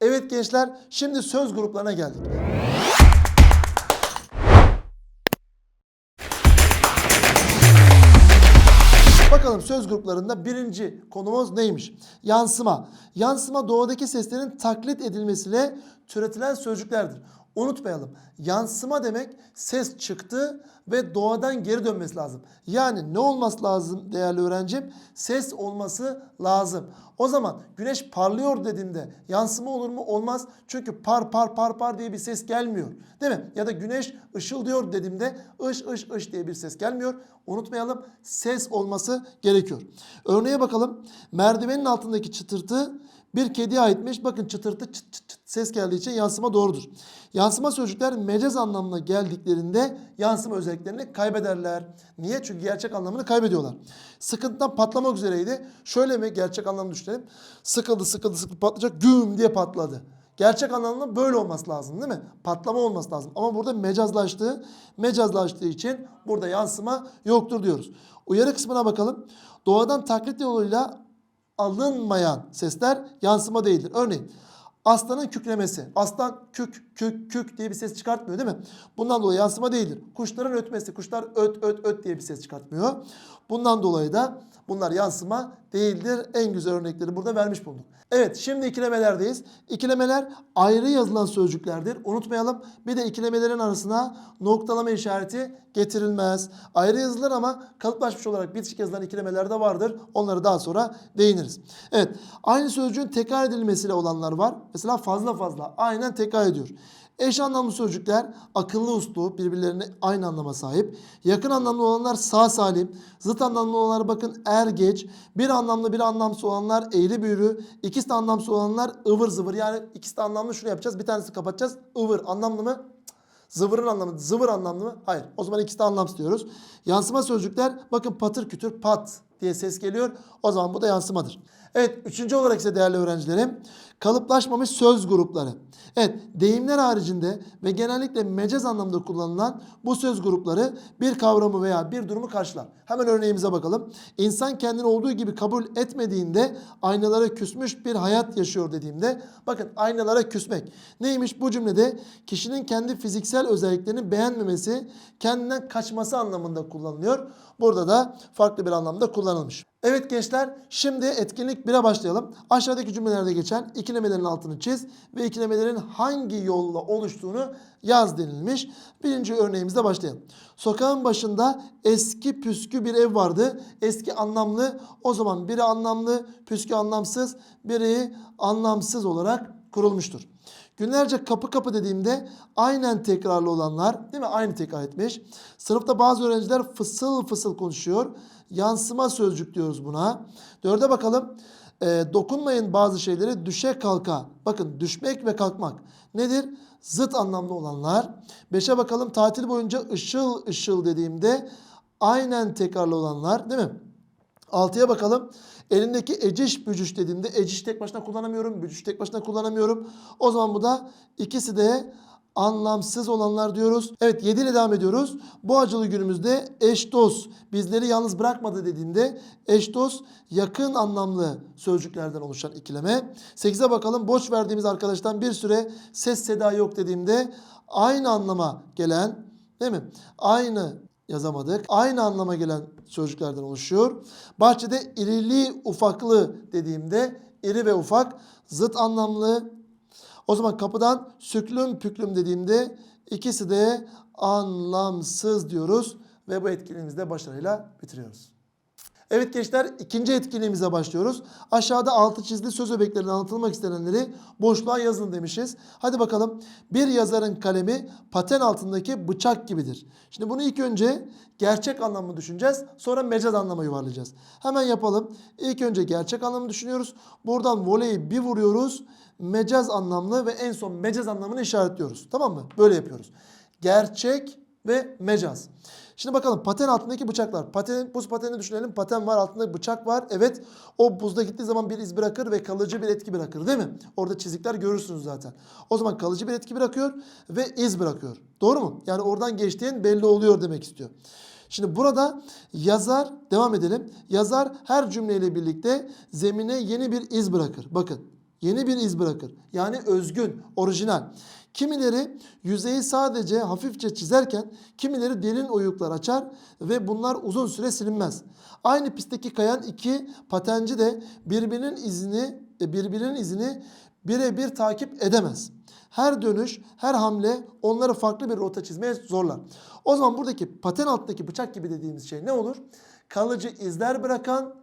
Evet gençler şimdi söz gruplarına geldik. Bakalım söz gruplarında birinci konumuz neymiş? Yansıma. Yansıma doğadaki seslerin taklit edilmesiyle türetilen sözcüklerdir. Unutmayalım. Yansıma demek ses çıktı ve doğadan geri dönmesi lazım. Yani ne olması lazım değerli öğrencim? Ses olması lazım. O zaman güneş parlıyor dediğimde yansıma olur mu? Olmaz. Çünkü par par par par diye bir ses gelmiyor. Değil mi? Ya da güneş ışıldıyor dediğimde ış ış ış diye bir ses gelmiyor. Unutmayalım ses olması gerekiyor. Örneğe bakalım. Merdivenin altındaki çıtırtı bir kediye aitmiş. Bakın çıtırtı çıt çıt çıt ses geldiği için yansıma doğrudur. Yansıma sözcükler mecaz anlamına geldiklerinde yansıma özelliklerini kaybederler. Niye? Çünkü gerçek anlamını kaybediyorlar. Sıkıntıdan patlamak üzereydi. Şöyle mi gerçek anlamını düşünelim. Sıkıldı sıkıldı sıkıldı patlayacak güm diye patladı. Gerçek anlamda böyle olması lazım değil mi? Patlama olması lazım. Ama burada mecazlaştığı, mecazlaştığı için burada yansıma yoktur diyoruz. Uyarı kısmına bakalım. Doğadan taklit yoluyla alınmayan sesler yansıma değildir. Örneğin aslanın kükremesi. Aslan kük kük kük diye bir ses çıkartmıyor değil mi? Bundan dolayı yansıma değildir. Kuşların ötmesi. Kuşlar öt öt öt diye bir ses çıkartmıyor. Bundan dolayı da bunlar yansıma değildir. En güzel örnekleri burada vermiş bulduk. Evet şimdi ikilemelerdeyiz. İkilemeler ayrı yazılan sözcüklerdir. Unutmayalım. Bir de ikilemelerin arasına noktalama işareti getirilmez. Ayrı yazılır ama kalıplaşmış olarak bitişik yazılan ikilemeler de vardır. Onları daha sonra değiniriz. Evet aynı sözcüğün tekrar edilmesiyle olanlar var. Mesela fazla fazla aynen tekrar ediyor. Eş anlamlı sözcükler akıllı uslu birbirlerine aynı anlama sahip. Yakın anlamlı olanlar sağ salim. Zıt anlamlı olanlar bakın er geç. Bir anlamlı bir anlamsız olanlar eğri büğrü. İkisi de anlamsız olanlar ıvır zıvır. Yani ikisi de anlamlı şunu yapacağız. Bir tanesini kapatacağız. Ivır anlamlı mı? Zıvırın anlamı, zıvır anlamlı mı? Hayır. O zaman ikisi de anlamsız diyoruz. Yansıma sözcükler bakın patır kütür pat diye ses geliyor. O zaman bu da yansımadır. Evet üçüncü olarak ise değerli öğrencilerim kalıplaşmamış söz grupları. Evet deyimler haricinde ve genellikle mecaz anlamda kullanılan bu söz grupları bir kavramı veya bir durumu karşılar. Hemen örneğimize bakalım. İnsan kendini olduğu gibi kabul etmediğinde aynalara küsmüş bir hayat yaşıyor dediğimde bakın aynalara küsmek. Neymiş bu cümlede kişinin kendi fiziksel özelliklerini beğenmemesi, kendinden kaçması anlamında kullanılıyor. Burada da farklı bir anlamda kullanılmış. Evet gençler şimdi etkinlik 1'e başlayalım. Aşağıdaki cümlelerde geçen ikilemelerin altını çiz ve ikilemelerin hangi yolla oluştuğunu yaz denilmiş. Birinci örneğimizde başlayalım. Sokağın başında eski püskü bir ev vardı. Eski anlamlı o zaman biri anlamlı püskü anlamsız biri anlamsız olarak kurulmuştur. Günlerce kapı kapı dediğimde aynen tekrarlı olanlar değil mi? Aynı tekrar etmiş. Sınıfta bazı öğrenciler fısıl fısıl konuşuyor. Yansıma sözcük diyoruz buna. Dörde bakalım. E, dokunmayın bazı şeyleri düşe kalka. Bakın düşmek ve kalkmak. Nedir? Zıt anlamlı olanlar. Beşe bakalım tatil boyunca ışıl ışıl dediğimde aynen tekrarlı olanlar değil mi? Altıya bakalım. Elindeki eciş bücüş dediğimde eciş tek başına kullanamıyorum. Bücüş tek başına kullanamıyorum. O zaman bu da ikisi de anlamsız olanlar diyoruz. Evet 7 ile devam ediyoruz. Bu acılı günümüzde eş dost bizleri yalnız bırakmadı dediğinde eş dost yakın anlamlı sözcüklerden oluşan ikileme. 8'e bakalım. Boş verdiğimiz arkadaştan bir süre ses seda yok dediğimde aynı anlama gelen değil mi? Aynı yazamadık. Aynı anlama gelen sözcüklerden oluşuyor. Bahçede irili ufaklı dediğimde iri ve ufak zıt anlamlı. O zaman kapıdan süklüm püklüm dediğimde ikisi de anlamsız diyoruz ve bu etkinliğimizi de başarıyla bitiriyoruz. Evet gençler ikinci etkinliğimize başlıyoruz. Aşağıda altı çizili söz öbeklerinin anlatılmak istenenleri boşluğa yazın demişiz. Hadi bakalım. Bir yazarın kalemi paten altındaki bıçak gibidir. Şimdi bunu ilk önce gerçek anlamı düşüneceğiz. Sonra mecaz anlama yuvarlayacağız. Hemen yapalım. İlk önce gerçek anlamı düşünüyoruz. Buradan voleyi bir vuruyoruz. Mecaz anlamlı ve en son mecaz anlamını işaretliyoruz. Tamam mı? Böyle yapıyoruz. Gerçek ve mecaz. Şimdi bakalım paten altındaki bıçaklar. Paten, buz patenini düşünelim. Paten var altında bıçak var. Evet o buzda gittiği zaman bir iz bırakır ve kalıcı bir etki bırakır değil mi? Orada çizikler görürsünüz zaten. O zaman kalıcı bir etki bırakıyor ve iz bırakıyor. Doğru mu? Yani oradan geçtiğin belli oluyor demek istiyor. Şimdi burada yazar, devam edelim. Yazar her cümleyle birlikte zemine yeni bir iz bırakır. Bakın Yeni bir iz bırakır. Yani özgün, orijinal. Kimileri yüzeyi sadece hafifçe çizerken kimileri derin oyuklar açar ve bunlar uzun süre silinmez. Aynı pistteki kayan iki patenci de birbirinin izini e, birbirinin izini birebir takip edemez. Her dönüş, her hamle onları farklı bir rota çizmeye zorlar. O zaman buradaki paten alttaki bıçak gibi dediğimiz şey ne olur? Kalıcı izler bırakan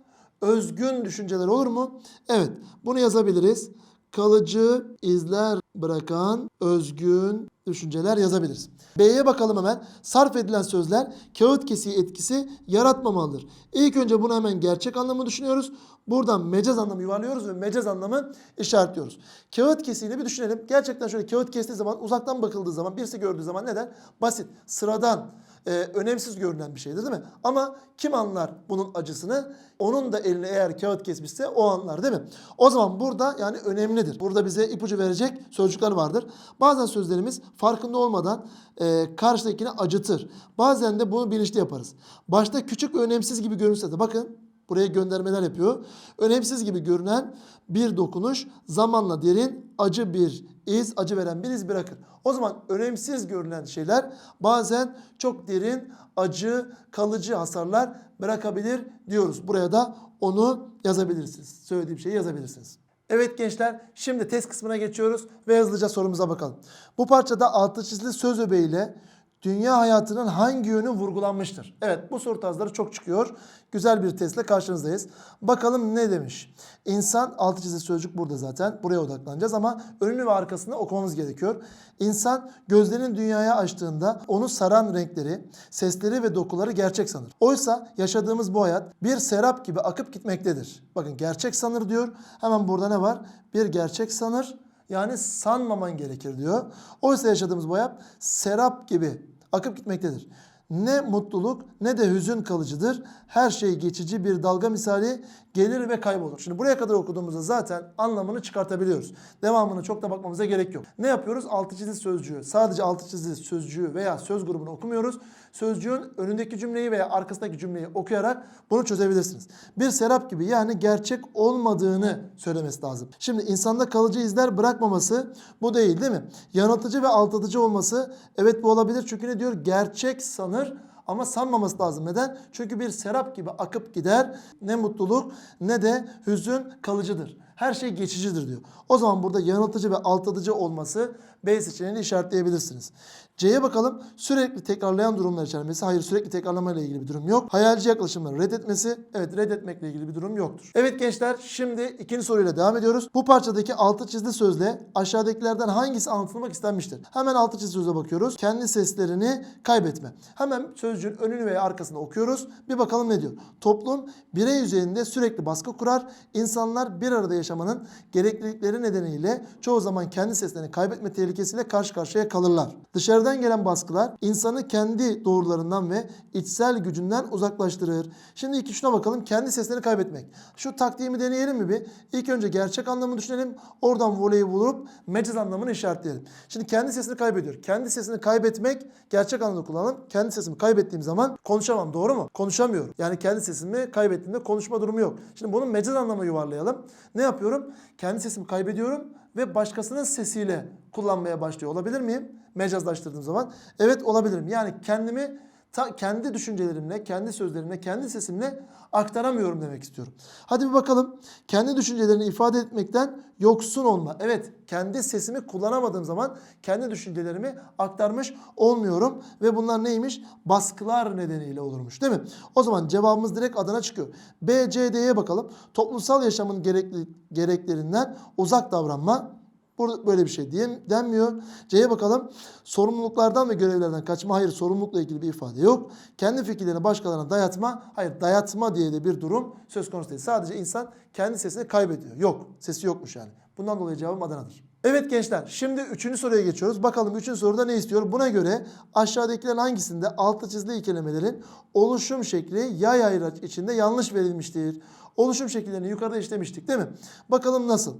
özgün düşünceler olur mu? Evet, bunu yazabiliriz. Kalıcı izler bırakan özgün düşünceler yazabiliriz. B'ye bakalım hemen. Sarf edilen sözler kağıt kesiği etkisi yaratmamalıdır. İlk önce bunu hemen gerçek anlamı düşünüyoruz. Buradan mecaz anlamı yuvarlıyoruz ve mecaz anlamı işaretliyoruz. Kağıt kesiğini bir düşünelim. Gerçekten şöyle kağıt kestiği zaman uzaktan bakıldığı zaman birisi gördüğü zaman neden? Basit, sıradan, e, önemsiz görünen bir şeydir değil mi? Ama kim anlar bunun acısını? Onun da eline eğer kağıt kesmişse o anlar değil mi? O zaman burada yani önemlidir. Burada bize ipucu verecek sözcükler vardır. Bazen sözlerimiz farkında olmadan e, karşıdakini acıtır. Bazen de bunu bilinçli yaparız. Başta küçük ve önemsiz gibi görünse de bakın buraya göndermeler yapıyor. Önemsiz gibi görünen bir dokunuş zamanla derin acı bir iz, acı veren bir iz bırakır. O zaman önemsiz görünen şeyler bazen çok derin, acı, kalıcı hasarlar bırakabilir diyoruz. Buraya da onu yazabilirsiniz. Söylediğim şeyi yazabilirsiniz. Evet gençler şimdi test kısmına geçiyoruz ve hızlıca sorumuza bakalım. Bu parçada altı çizili söz öbeğiyle dünya hayatının hangi yönü vurgulanmıştır? Evet bu soru tarzları çok çıkıyor. Güzel bir testle karşınızdayız. Bakalım ne demiş? İnsan altı çizili sözcük burada zaten. Buraya odaklanacağız ama önünü ve arkasını okumamız gerekiyor. İnsan gözlerini dünyaya açtığında onu saran renkleri, sesleri ve dokuları gerçek sanır. Oysa yaşadığımız bu hayat bir serap gibi akıp gitmektedir. Bakın gerçek sanır diyor. Hemen burada ne var? Bir gerçek sanır. Yani sanmaman gerekir diyor. Oysa yaşadığımız bu hayat serap gibi akıp gitmektedir. Ne mutluluk ne de hüzün kalıcıdır. Her şey geçici bir dalga misali gelir ve kaybolur. Şimdi buraya kadar okuduğumuzda zaten anlamını çıkartabiliyoruz. Devamını çok da bakmamıza gerek yok. Ne yapıyoruz? Altı çizili sözcüğü. Sadece altı çizili sözcüğü veya söz grubunu okumuyoruz. Sözcüğün önündeki cümleyi veya arkasındaki cümleyi okuyarak bunu çözebilirsiniz. Bir serap gibi yani gerçek olmadığını söylemesi lazım. Şimdi insanda kalıcı izler bırakmaması bu değil değil mi? Yanıltıcı ve aldatıcı olması evet bu olabilir. Çünkü ne diyor? Gerçek sanır ama sanmaması lazım. Neden? Çünkü bir serap gibi akıp gider. Ne mutluluk ne de hüzün kalıcıdır. Her şey geçicidir diyor. O zaman burada yanıltıcı ve aldatıcı olması B seçeneğini işaretleyebilirsiniz. C'ye bakalım. Sürekli tekrarlayan durumlar içermesi. Hayır sürekli tekrarlama ile ilgili bir durum yok. Hayalci yaklaşımları reddetmesi. Evet reddetmekle ilgili bir durum yoktur. Evet gençler şimdi ikinci soruyla devam ediyoruz. Bu parçadaki altı çizili sözle aşağıdakilerden hangisi anlatılmak istenmiştir? Hemen altı çizili söze bakıyoruz. Kendi seslerini kaybetme. Hemen sözcüğün önünü veya arkasını okuyoruz. Bir bakalım ne diyor. Toplum birey üzerinde sürekli baskı kurar. İnsanlar bir arada yaşamanın gereklilikleri nedeniyle çoğu zaman kendi seslerini kaybetme tehlikesiyle karşı karşıya kalırlar. Dışarıdan gelen baskılar insanı kendi doğrularından ve içsel gücünden uzaklaştırır. Şimdi iki şuna bakalım. Kendi seslerini kaybetmek. Şu taktiğimi deneyelim mi bir? İlk önce gerçek anlamını düşünelim. Oradan voleyi bulup mecaz anlamını işaretleyelim. Şimdi kendi sesini kaybediyor. Kendi sesini kaybetmek gerçek anlamda kullanalım. Kendi sesimi kaybettiğim zaman konuşamam. Doğru mu? Konuşamıyorum. Yani kendi sesimi kaybettiğimde konuşma durumu yok. Şimdi bunun mecaz anlamı yuvarlayalım. Ne yapıyorum? Kendi sesimi kaybediyorum ve başkasının sesiyle kullanmaya başlıyor. Olabilir miyim? Mecazlaştırdığım zaman. Evet olabilirim. Yani kendimi ta, kendi düşüncelerimle, kendi sözlerimle, kendi sesimle aktaramıyorum demek istiyorum. Hadi bir bakalım. Kendi düşüncelerini ifade etmekten yoksun olma. Evet, kendi sesimi kullanamadığım zaman kendi düşüncelerimi aktarmış olmuyorum ve bunlar neymiş? Baskılar nedeniyle olurmuş, değil mi? O zaman cevabımız direkt adına çıkıyor. B, C, D'ye bakalım. Toplumsal yaşamın gerekli, gereklerinden uzak davranma. Burada böyle bir şey diye, denmiyor. C'ye bakalım. Sorumluluklardan ve görevlerden kaçma. Hayır sorumlulukla ilgili bir ifade yok. Kendi fikirlerini başkalarına dayatma. Hayır dayatma diye de bir durum söz konusu değil. Sadece insan kendi sesini kaybediyor. Yok. Sesi yokmuş yani. Bundan dolayı cevabım Adana'dır. Evet gençler şimdi üçüncü soruya geçiyoruz. Bakalım üçüncü soruda ne istiyor? Buna göre aşağıdakilerin hangisinde altı çizili kelimelerin oluşum şekli yay ayraç içinde yanlış verilmiştir? Oluşum şekillerini yukarıda işlemiştik değil mi? Bakalım nasıl?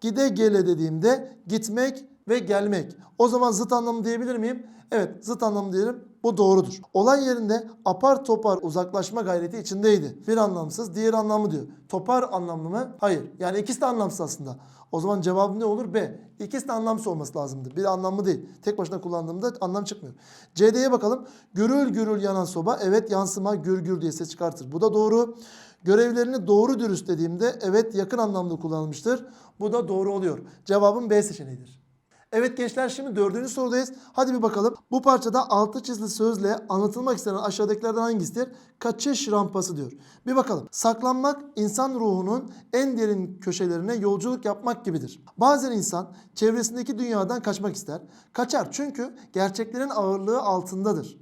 Gide gele dediğimde gitmek ve gelmek. O zaman zıt anlamı diyebilir miyim? Evet zıt anlamı diyelim. Bu doğrudur. Olay yerinde apar topar uzaklaşma gayreti içindeydi. Bir anlamsız, diğer anlamı diyor. Topar anlamlı mı? Hayır. Yani ikisi de anlamsız aslında. O zaman cevabım ne olur? B. İkisi de anlamsız olması lazımdı. Bir anlamlı değil. Tek başına kullandığımda anlam çıkmıyor. CD'ye bakalım. Gürül gürül yanan soba. Evet yansıma gür gür diye ses çıkartır. Bu da doğru. Görevlerini doğru dürüst dediğimde evet yakın anlamda kullanılmıştır. Bu da doğru oluyor. Cevabım B seçeneğidir. Evet gençler şimdi dördüncü sorudayız. Hadi bir bakalım. Bu parçada altı çizili sözle anlatılmak istenen aşağıdakilerden hangisidir? Kaçış rampası diyor. Bir bakalım. Saklanmak insan ruhunun en derin köşelerine yolculuk yapmak gibidir. Bazen insan çevresindeki dünyadan kaçmak ister. Kaçar çünkü gerçeklerin ağırlığı altındadır.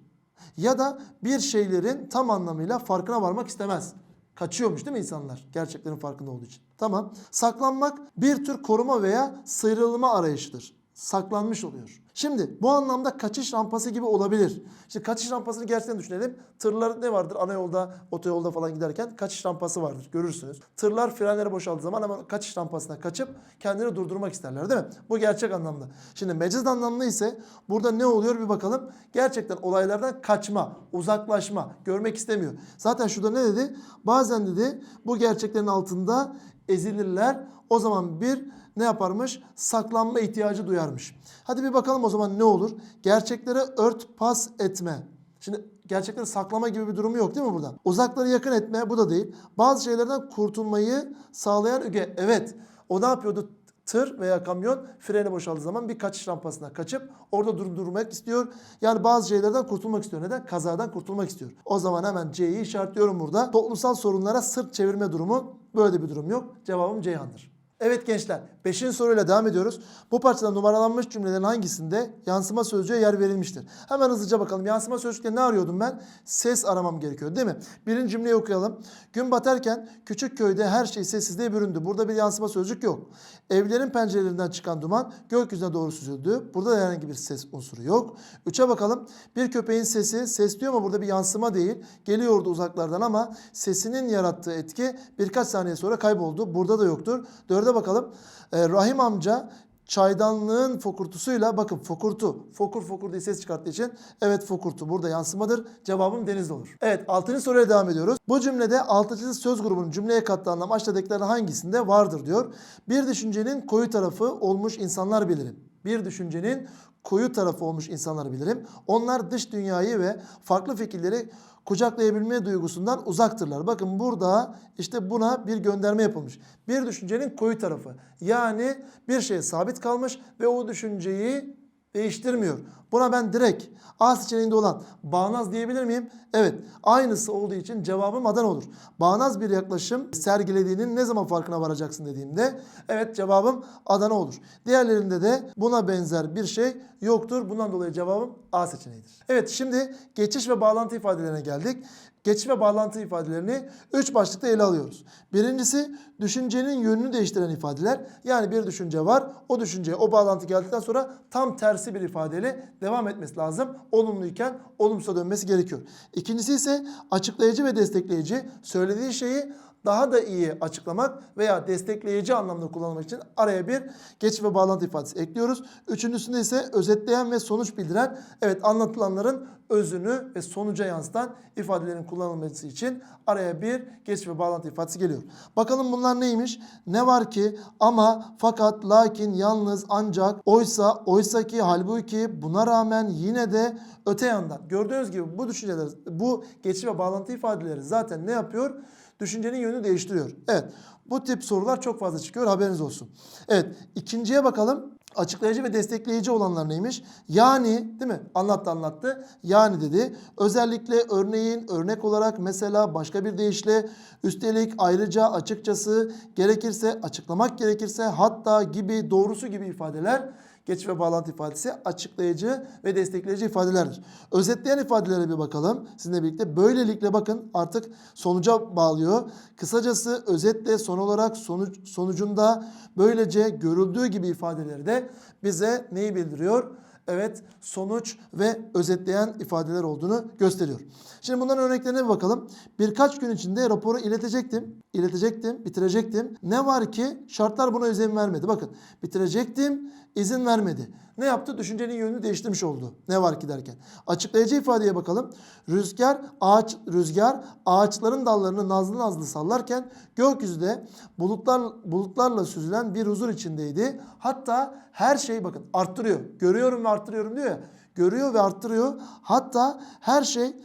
Ya da bir şeylerin tam anlamıyla farkına varmak istemez. Kaçıyormuş değil mi insanlar? Gerçeklerin farkında olduğu için. Tamam. Saklanmak bir tür koruma veya sıyrılma arayışıdır. Saklanmış oluyor. Şimdi bu anlamda kaçış rampası gibi olabilir. İşte kaçış rampasını gerçekten düşünelim. Tırlar ne vardır? Ana yolda, otoyolda falan giderken kaçış rampası vardır. Görürsünüz. Tırlar frenleri boşaldığı zaman hemen kaçış rampasına kaçıp kendini durdurmak isterler değil mi? Bu gerçek anlamda. Şimdi mecaz anlamlı ise burada ne oluyor bir bakalım. Gerçekten olaylardan kaçma, uzaklaşma, görmek istemiyor. Zaten şurada ne dedi? Bazen dedi bu gerçeklerin altında ezilirler. O zaman bir ne yaparmış? Saklanma ihtiyacı duyarmış. Hadi bir bakalım o zaman ne olur? Gerçeklere ört pas etme. Şimdi gerçekleri saklama gibi bir durumu yok değil mi burada? Uzakları yakın etme bu da değil. Bazı şeylerden kurtulmayı sağlayan öge. Evet. O ne yapıyordu? Tır veya kamyon freni boşaldığı zaman bir kaçış rampasına kaçıp orada durdurmak istiyor. Yani bazı şeylerden kurtulmak istiyor. Neden? Kazadan kurtulmak istiyor. O zaman hemen C'yi işaretliyorum burada. Toplumsal sorunlara sırt çevirme durumu böyle bir durum yok. Cevabım Ceyhan'dır. Evet gençler 5. soruyla devam ediyoruz. Bu parçada numaralanmış cümlelerin hangisinde yansıma sözcüğe yer verilmiştir? Hemen hızlıca bakalım. Yansıma sözcükte ne arıyordum ben? Ses aramam gerekiyor değil mi? Birinci cümleyi okuyalım. Gün batarken küçük köyde her şey sessizliğe büründü. Burada bir yansıma sözcük yok. Evlerin pencerelerinden çıkan duman gökyüzüne doğru süzüldü. Burada da herhangi bir ses unsuru yok. Üçe bakalım. Bir köpeğin sesi ses diyor ama burada bir yansıma değil. Geliyordu uzaklardan ama sesinin yarattığı etki birkaç saniye sonra kayboldu. Burada da yoktur. Dörde bakalım. Ee, Rahim amca çaydanlığın fokurtusuyla bakın fokurtu fokur fokur diye ses çıkarttığı için evet fokurtu burada yansımadır. Cevabım denizde olur. Evet 6. soruya devam ediyoruz. Bu cümlede altıncı söz grubunun cümleye kattığı anlam aşağıdakilerden hangisinde vardır diyor. Bir düşüncenin koyu tarafı olmuş insanlar bilirim. Bir düşüncenin koyu tarafı olmuş insanları bilirim. Onlar dış dünyayı ve farklı fikirleri kucaklayabilme duygusundan uzaktırlar. Bakın burada işte buna bir gönderme yapılmış. Bir düşüncenin koyu tarafı. Yani bir şey sabit kalmış ve o düşünceyi değiştirmiyor. Buna ben direkt A seçeneğinde olan bağnaz diyebilir miyim? Evet. Aynısı olduğu için cevabım Adana olur. Bağnaz bir yaklaşım sergilediğinin ne zaman farkına varacaksın dediğimde evet cevabım Adana olur. Diğerlerinde de buna benzer bir şey yoktur. Bundan dolayı cevabım A seçeneğidir. Evet şimdi geçiş ve bağlantı ifadelerine geldik. Geçiş ve bağlantı ifadelerini 3 başlıkta ele alıyoruz. Birincisi düşüncenin yönünü değiştiren ifadeler. Yani bir düşünce var. O düşünceye o bağlantı geldikten sonra tam tersi bir ifadeyle devam etmesi lazım. Olumluyken olumsuza dönmesi gerekiyor. İkincisi ise açıklayıcı ve destekleyici. Söylediği şeyi daha da iyi açıklamak veya destekleyici anlamda kullanmak için araya bir geç ve bağlantı ifadesi ekliyoruz. Üçüncüsünde ise özetleyen ve sonuç bildiren evet anlatılanların özünü ve sonuca yansıtan ifadelerin kullanılması için araya bir geç ve bağlantı ifadesi geliyor. Bakalım bunlar neymiş? Ne var ki ama fakat lakin yalnız ancak oysa oysa ki halbuki buna rağmen yine de öte yandan. Gördüğünüz gibi bu düşünceler bu geçiş ve bağlantı ifadeleri zaten ne yapıyor? Düşüncenin yönünü değiştiriyor. Evet bu tip sorular çok fazla çıkıyor haberiniz olsun. Evet ikinciye bakalım. Açıklayıcı ve destekleyici olanlar neymiş? Yani değil mi? Anlattı anlattı. Yani dedi. Özellikle örneğin örnek olarak mesela başka bir deyişle üstelik ayrıca açıkçası gerekirse açıklamak gerekirse hatta gibi doğrusu gibi ifadeler geç ve bağlantı ifadesi açıklayıcı ve destekleyici ifadelerdir. Özetleyen ifadelere bir bakalım sizinle birlikte. Böylelikle bakın artık sonuca bağlıyor. Kısacası özetle son olarak sonuç sonucunda böylece görüldüğü gibi ifadeleri de bize neyi bildiriyor? Evet sonuç ve özetleyen ifadeler olduğunu gösteriyor. Şimdi bunların örneklerine bir bakalım. Birkaç gün içinde raporu iletecektim. iletecektim, bitirecektim. Ne var ki şartlar buna izin vermedi. Bakın bitirecektim, izin vermedi. Ne yaptı? Düşüncenin yönünü değiştirmiş oldu. Ne var ki derken. Açıklayıcı ifadeye bakalım. Rüzgar ağaç rüzgar ağaçların dallarını nazlı nazlı sallarken gökyüzünde bulutlar bulutlarla süzülen bir huzur içindeydi. Hatta her şey bakın arttırıyor. Görüyorum ve arttırıyorum diyor ya. Görüyor ve arttırıyor. Hatta her şey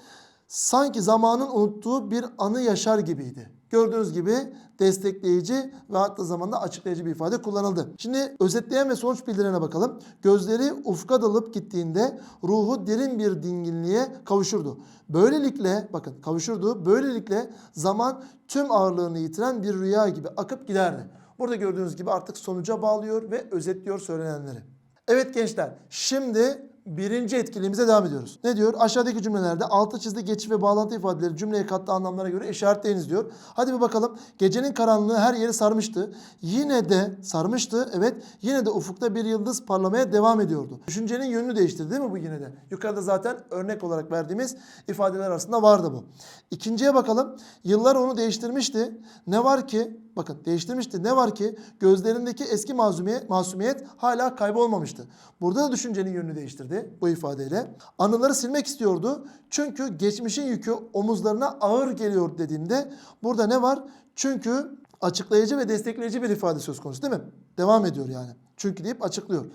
sanki zamanın unuttuğu bir anı yaşar gibiydi. Gördüğünüz gibi destekleyici ve hatta zamanda açıklayıcı bir ifade kullanıldı. Şimdi özetleyen ve sonuç bildirene bakalım. Gözleri ufka dalıp gittiğinde ruhu derin bir dinginliğe kavuşurdu. Böylelikle bakın kavuşurdu. Böylelikle zaman tüm ağırlığını yitiren bir rüya gibi akıp giderdi. Burada gördüğünüz gibi artık sonuca bağlıyor ve özetliyor söylenenleri. Evet gençler şimdi birinci etkinliğimize devam ediyoruz. Ne diyor? Aşağıdaki cümlelerde altı çizdi geçiş ve bağlantı ifadeleri cümleye kattığı anlamlara göre işaretleyiniz diyor. Hadi bir bakalım. Gecenin karanlığı her yeri sarmıştı. Yine de sarmıştı. Evet. Yine de ufukta bir yıldız parlamaya devam ediyordu. Düşüncenin yönünü değiştirdi değil mi bu yine de? Yukarıda zaten örnek olarak verdiğimiz ifadeler arasında vardı bu. İkinciye bakalım. Yıllar onu değiştirmişti. Ne var ki Bakın değiştirmişti. Ne var ki gözlerindeki eski masumiyet, masumiyet hala kaybolmamıştı. Burada da düşüncenin yönünü değiştirdi bu ifadeyle. Anıları silmek istiyordu. Çünkü geçmişin yükü omuzlarına ağır geliyor dediğimde burada ne var? Çünkü açıklayıcı ve destekleyici bir ifade söz konusu değil mi? Devam ediyor yani. Çünkü deyip açıklıyor.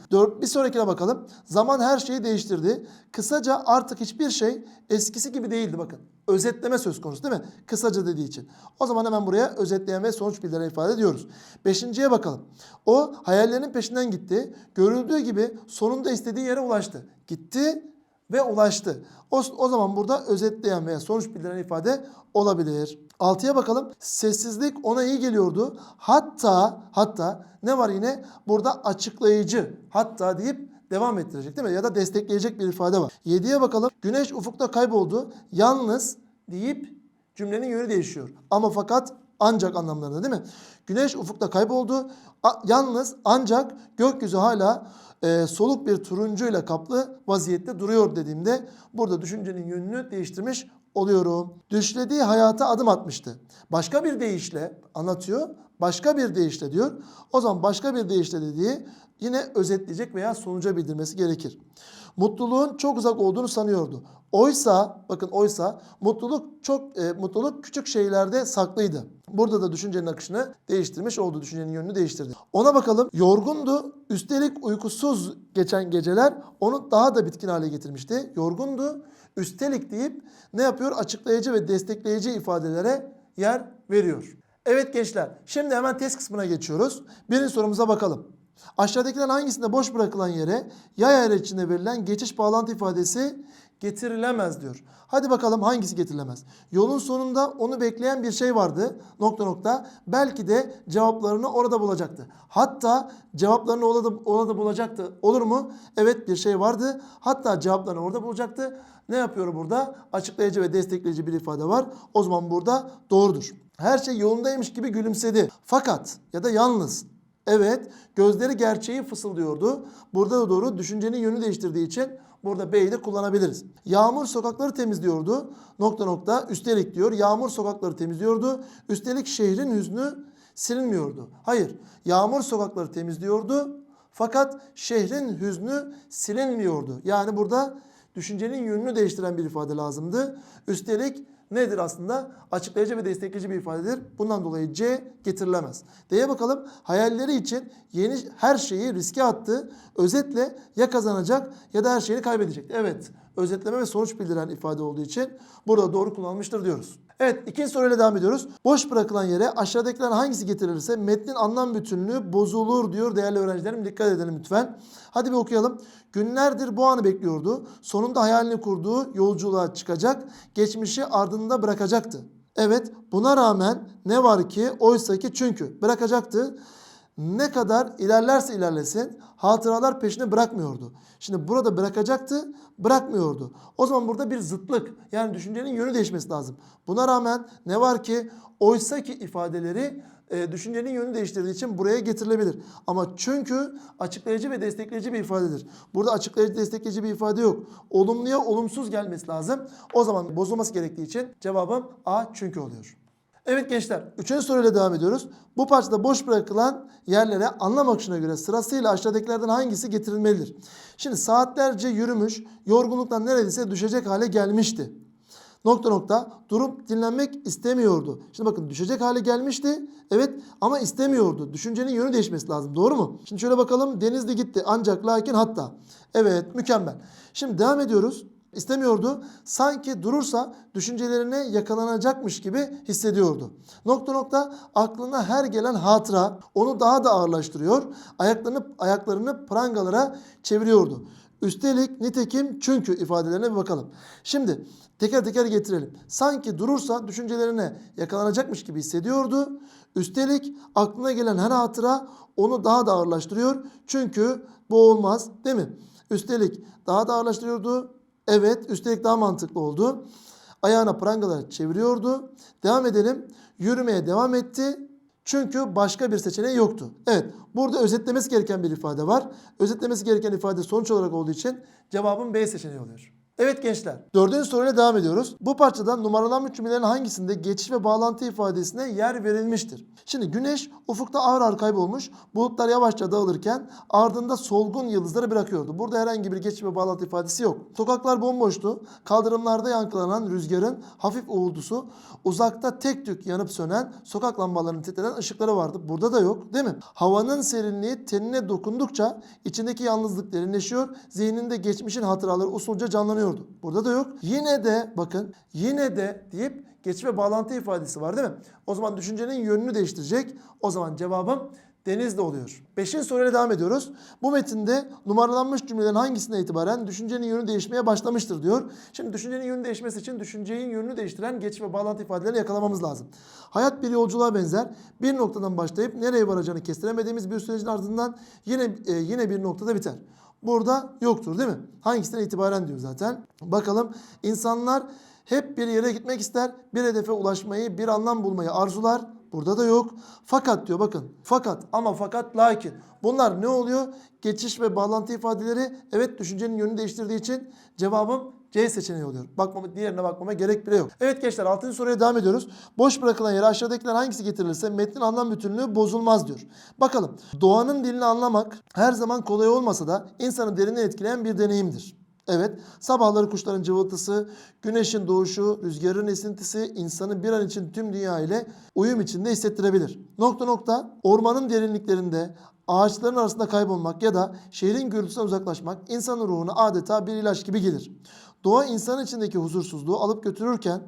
Bir sonrakine bakalım. Zaman her şeyi değiştirdi. Kısaca artık hiçbir şey eskisi gibi değildi bakın. Özetleme söz konusu değil mi? Kısaca dediği için. O zaman hemen buraya özetleyen ve sonuç bildiren ifade ediyoruz. Beşinciye bakalım. O hayallerinin peşinden gitti. Görüldüğü gibi sonunda istediği yere ulaştı. Gitti ve ulaştı. O, o zaman burada özetleyen veya sonuç bildiren ifade olabilir. Altıya bakalım. Sessizlik ona iyi geliyordu. Hatta hatta ne var yine? Burada açıklayıcı. Hatta deyip devam ettirecek değil mi? Ya da destekleyecek bir ifade var. Yediye bakalım. Güneş ufukta kayboldu. Yalnız deyip cümlenin yönü değişiyor. Ama fakat ancak anlamlarında değil mi? Güneş ufukta kayboldu. A- yalnız ancak gökyüzü hala e, soluk bir turuncuyla kaplı vaziyette duruyor dediğimde burada düşüncenin yönünü değiştirmiş oluyorum. Düşlediği hayata adım atmıştı. Başka bir deyişle anlatıyor. Başka bir deyişle diyor. O zaman başka bir deyişle dediği yine özetleyecek veya sonuca bildirmesi gerekir. Mutluluğun çok uzak olduğunu sanıyordu. Oysa bakın oysa mutluluk çok e, mutluluk küçük şeylerde saklıydı. Burada da düşüncenin akışını değiştirmiş oldu. Düşüncenin yönünü değiştirdi. Ona bakalım. Yorgundu. Üstelik uykusuz geçen geceler onu daha da bitkin hale getirmişti. Yorgundu. Üstelik deyip ne yapıyor? Açıklayıcı ve destekleyici ifadelere yer veriyor. Evet gençler. Şimdi hemen test kısmına geçiyoruz. Birinci sorumuza bakalım. Aşağıdakilerin hangisinde boş bırakılan yere yay ayrı içinde verilen geçiş bağlantı ifadesi getirilemez diyor. Hadi bakalım hangisi getirilemez? Yolun sonunda onu bekleyen bir şey vardı. Nokta nokta. Belki de cevaplarını orada bulacaktı. Hatta cevaplarını orada, orada bulacaktı. Olur mu? Evet bir şey vardı. Hatta cevaplarını orada bulacaktı. Ne yapıyor burada? Açıklayıcı ve destekleyici bir ifade var. O zaman burada doğrudur. Her şey yolundaymış gibi gülümsedi. Fakat ya da yalnız Evet, gözleri gerçeği fısıldıyordu. Burada da doğru düşüncenin yönü değiştirdiği için burada B'yi de kullanabiliriz. Yağmur sokakları temizliyordu. Nokta nokta üstelik diyor. Yağmur sokakları temizliyordu. Üstelik şehrin hüznü silinmiyordu. Hayır, yağmur sokakları temizliyordu. Fakat şehrin hüznü silinmiyordu. Yani burada düşüncenin yönünü değiştiren bir ifade lazımdı. Üstelik nedir aslında? Açıklayıcı ve destekleyici bir ifadedir. Bundan dolayı C getirilemez. D'ye bakalım. Hayalleri için yeni her şeyi riske attı. Özetle ya kazanacak ya da her şeyini kaybedecek. Evet. Özetleme ve sonuç bildiren ifade olduğu için burada doğru kullanılmıştır diyoruz. Evet ikinci soruyla devam ediyoruz. Boş bırakılan yere aşağıdakilerden hangisi getirilirse metnin anlam bütünlüğü bozulur diyor değerli öğrencilerim. Dikkat edelim lütfen. Hadi bir okuyalım. Günlerdir bu anı bekliyordu. Sonunda hayalini kurduğu yolculuğa çıkacak. Geçmişi ardında bırakacaktı. Evet buna rağmen ne var ki oysa ki çünkü bırakacaktı. Ne kadar ilerlerse ilerlesin hatıralar peşini bırakmıyordu. Şimdi burada bırakacaktı, bırakmıyordu. O zaman burada bir zıtlık yani düşüncenin yönü değişmesi lazım. Buna rağmen ne var ki oysa ki ifadeleri e, düşüncenin yönü değiştirdiği için buraya getirilebilir. Ama çünkü açıklayıcı ve destekleyici bir ifadedir. Burada açıklayıcı destekleyici bir ifade yok. Olumluya olumsuz gelmesi lazım. O zaman bozulması gerektiği için cevabım A çünkü oluyor. Evet gençler, üçüncü soruyla devam ediyoruz. Bu parçada boş bırakılan yerlere anlam akışına göre sırasıyla aşağıdakilerden hangisi getirilmelidir? Şimdi saatlerce yürümüş, yorgunluktan neredeyse düşecek hale gelmişti. Nokta nokta durup dinlenmek istemiyordu. Şimdi bakın düşecek hale gelmişti. Evet ama istemiyordu. Düşüncenin yönü değişmesi lazım. Doğru mu? Şimdi şöyle bakalım. Denizli gitti ancak lakin hatta. Evet mükemmel. Şimdi devam ediyoruz. İstemiyordu. Sanki durursa düşüncelerine yakalanacakmış gibi hissediyordu. Nokta nokta aklına her gelen hatıra onu daha da ağırlaştırıyor. Ayaklarını, ayaklarını prangalara çeviriyordu. Üstelik nitekim çünkü ifadelerine bir bakalım. Şimdi teker teker getirelim. Sanki durursa düşüncelerine yakalanacakmış gibi hissediyordu. Üstelik aklına gelen her hatıra onu daha da ağırlaştırıyor. Çünkü bu olmaz değil mi? Üstelik daha da ağırlaştırıyordu. Evet üstelik daha mantıklı oldu. Ayağına prangalar çeviriyordu. Devam edelim. Yürümeye devam etti. Çünkü başka bir seçeneği yoktu. Evet burada özetlemesi gereken bir ifade var. Özetlemesi gereken ifade sonuç olarak olduğu için cevabın B seçeneği oluyor. Evet gençler dördüncü soruyla devam ediyoruz. Bu parçada numaralanmış cümlelerin hangisinde geçiş ve bağlantı ifadesine yer verilmiştir? Şimdi güneş ufukta ağır ağır kaybolmuş. Bulutlar yavaşça dağılırken ardında solgun yıldızları bırakıyordu. Burada herhangi bir geçiş ve bağlantı ifadesi yok. Sokaklar bomboştu. Kaldırımlarda yankılanan rüzgarın hafif uğultusu, uzakta tek tük yanıp sönen sokak lambalarının titrenen ışıkları vardı. Burada da yok değil mi? Havanın serinliği tenine dokundukça içindeki yalnızlık derinleşiyor. Zihninde geçmişin hatıraları usulca canlanıyordu. Burada da yok. Yine de bakın yine de deyip geçiş ve bağlantı ifadesi var değil mi? O zaman düşüncenin yönünü değiştirecek. O zaman cevabım Denizli oluyor. Beşinci soruyla devam ediyoruz. Bu metinde numaralanmış cümlelerin hangisine itibaren düşüncenin yönü değişmeye başlamıştır diyor. Şimdi düşüncenin yönü değişmesi için düşüncenin yönünü değiştiren geçiş ve bağlantı ifadelerini yakalamamız lazım. Hayat bir yolculuğa benzer. Bir noktadan başlayıp nereye varacağını kestiremediğimiz bir sürecin ardından yine e, yine bir noktada biter. Burada yoktur değil mi? Hangisinden itibaren diyor zaten. Bakalım insanlar hep bir yere gitmek ister, bir hedefe ulaşmayı, bir anlam bulmayı arzular. Burada da yok. Fakat diyor bakın. Fakat ama fakat lakin. Bunlar ne oluyor? Geçiş ve bağlantı ifadeleri evet düşüncenin yönünü değiştirdiği için cevabım C seçeneği oluyor. Bakmama, diğerine bakmama gerek bile yok. Evet gençler 6. soruya devam ediyoruz. Boş bırakılan yere aşağıdakiler hangisi getirilirse metnin anlam bütünlüğü bozulmaz diyor. Bakalım doğanın dilini anlamak her zaman kolay olmasa da insanı derinden etkileyen bir deneyimdir. Evet, sabahları kuşların cıvıltısı, güneşin doğuşu, rüzgarın esintisi insanı bir an için tüm dünya ile uyum içinde hissettirebilir. Nokta nokta, ormanın derinliklerinde, ağaçların arasında kaybolmak ya da şehrin gürültüsünden uzaklaşmak insanın ruhuna adeta bir ilaç gibi gelir. Doğa insan içindeki huzursuzluğu alıp götürürken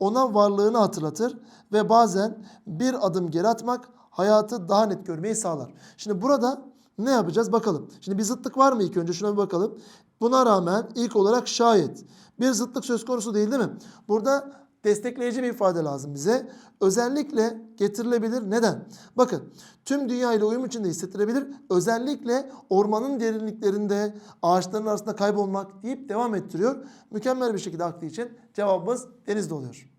ona varlığını hatırlatır ve bazen bir adım geri atmak hayatı daha net görmeyi sağlar. Şimdi burada ne yapacağız bakalım. Şimdi bir zıtlık var mı ilk önce şuna bir bakalım. Buna rağmen ilk olarak şayet bir zıtlık söz konusu değil değil mi? Burada destekleyici bir ifade lazım bize. Özellikle getirilebilir. Neden? Bakın tüm dünya ile uyum içinde hissettirebilir. Özellikle ormanın derinliklerinde ağaçların arasında kaybolmak deyip devam ettiriyor. Mükemmel bir şekilde aktığı için cevabımız denizde oluyor.